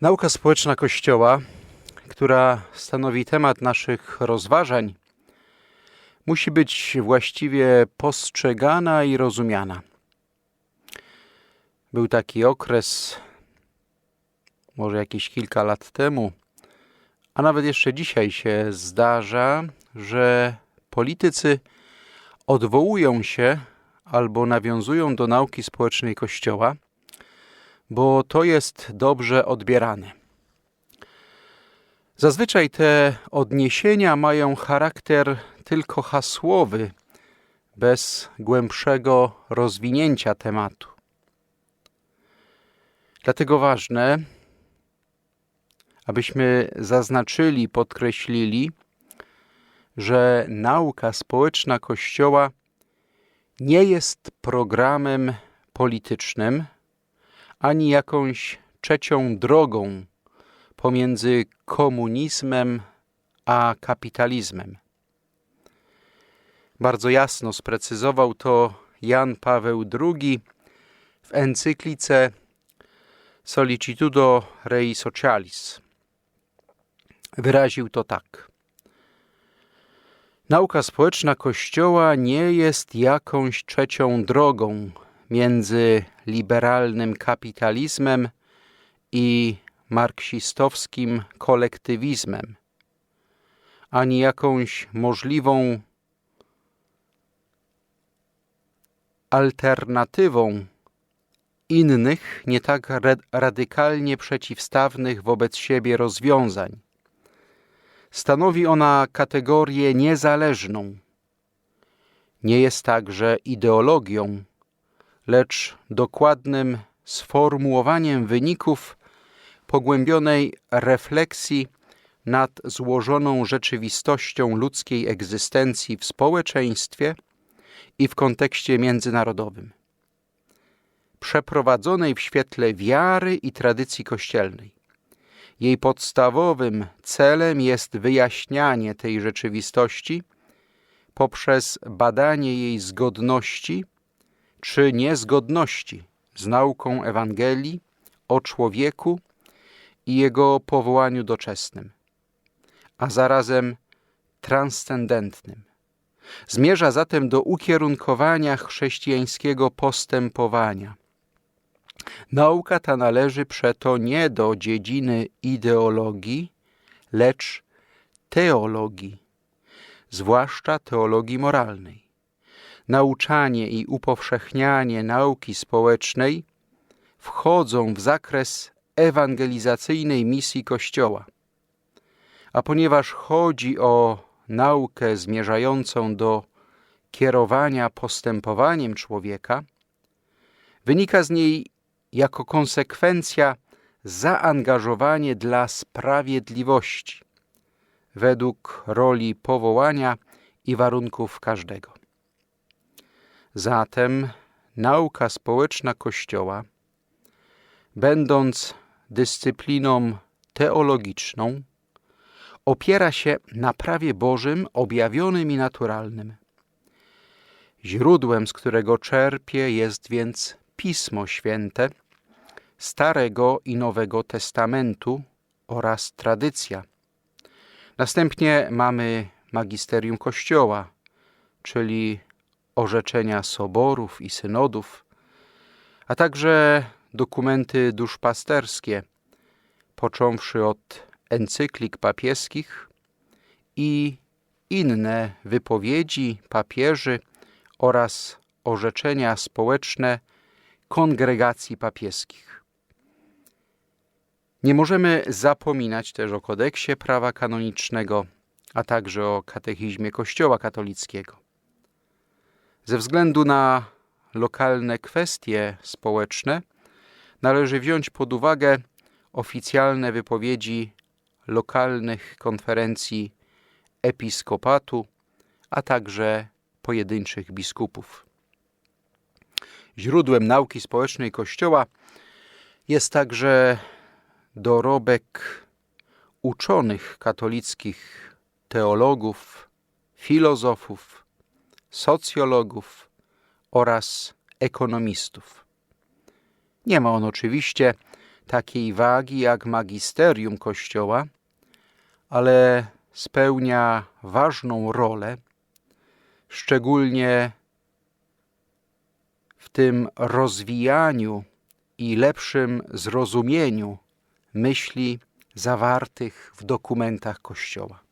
Nauka społeczna Kościoła, która stanowi temat naszych rozważań, musi być właściwie postrzegana i rozumiana. Był taki okres, może jakieś kilka lat temu, a nawet jeszcze dzisiaj się zdarza, że politycy odwołują się albo nawiązują do nauki społecznej Kościoła, bo to jest dobrze odbierane. Zazwyczaj te odniesienia mają charakter tylko hasłowy, bez głębszego rozwinięcia tematu. Dlatego ważne, abyśmy zaznaczyli, podkreślili, że nauka społeczna Kościoła nie jest programem politycznym ani jakąś trzecią drogą pomiędzy komunizmem a kapitalizmem. Bardzo jasno sprecyzował to Jan Paweł II w encyklice Solicitudo Rei Socialis. Wyraził to tak. Nauka społeczna Kościoła nie jest jakąś trzecią drogą między liberalnym kapitalizmem i marksistowskim kolektywizmem, ani jakąś możliwą alternatywą innych, nie tak radykalnie przeciwstawnych wobec siebie rozwiązań. Stanowi ona kategorię niezależną. Nie jest także ideologią, lecz dokładnym sformułowaniem wyników pogłębionej refleksji nad złożoną rzeczywistością ludzkiej egzystencji w społeczeństwie i w kontekście międzynarodowym, przeprowadzonej w świetle wiary i tradycji kościelnej. Jej podstawowym celem jest wyjaśnianie tej rzeczywistości poprzez badanie jej zgodności czy niezgodności z nauką Ewangelii o człowieku i jego powołaniu doczesnym, a zarazem transcendentnym. Zmierza zatem do ukierunkowania chrześcijańskiego postępowania. Nauka ta należy przeto nie do dziedziny ideologii, lecz teologii, zwłaszcza teologii moralnej nauczanie i upowszechnianie nauki społecznej wchodzą w zakres ewangelizacyjnej misji Kościoła. A ponieważ chodzi o naukę zmierzającą do kierowania postępowaniem człowieka, wynika z niej jako konsekwencja zaangażowanie dla sprawiedliwości według roli powołania i warunków każdego. Zatem nauka społeczna Kościoła, będąc dyscypliną teologiczną, opiera się na prawie Bożym objawionym i naturalnym. Źródłem, z którego czerpie, jest więc Pismo Święte Starego i Nowego Testamentu oraz tradycja. Następnie mamy magisterium Kościoła, czyli orzeczenia soborów i synodów, a także dokumenty duszpasterskie, począwszy od encyklik papieskich i inne wypowiedzi papieży oraz orzeczenia społeczne kongregacji papieskich. Nie możemy zapominać też o kodeksie prawa kanonicznego, a także o katechizmie Kościoła katolickiego. Ze względu na lokalne kwestie społeczne należy wziąć pod uwagę oficjalne wypowiedzi lokalnych konferencji episkopatu, a także pojedynczych biskupów. Źródłem nauki społecznej Kościoła jest także dorobek uczonych katolickich teologów, filozofów, socjologów oraz ekonomistów. Nie ma on oczywiście takiej wagi jak magisterium Kościoła, ale spełnia ważną rolę, szczególnie w tym rozwijaniu i lepszym zrozumieniu myśli zawartych w dokumentach Kościoła.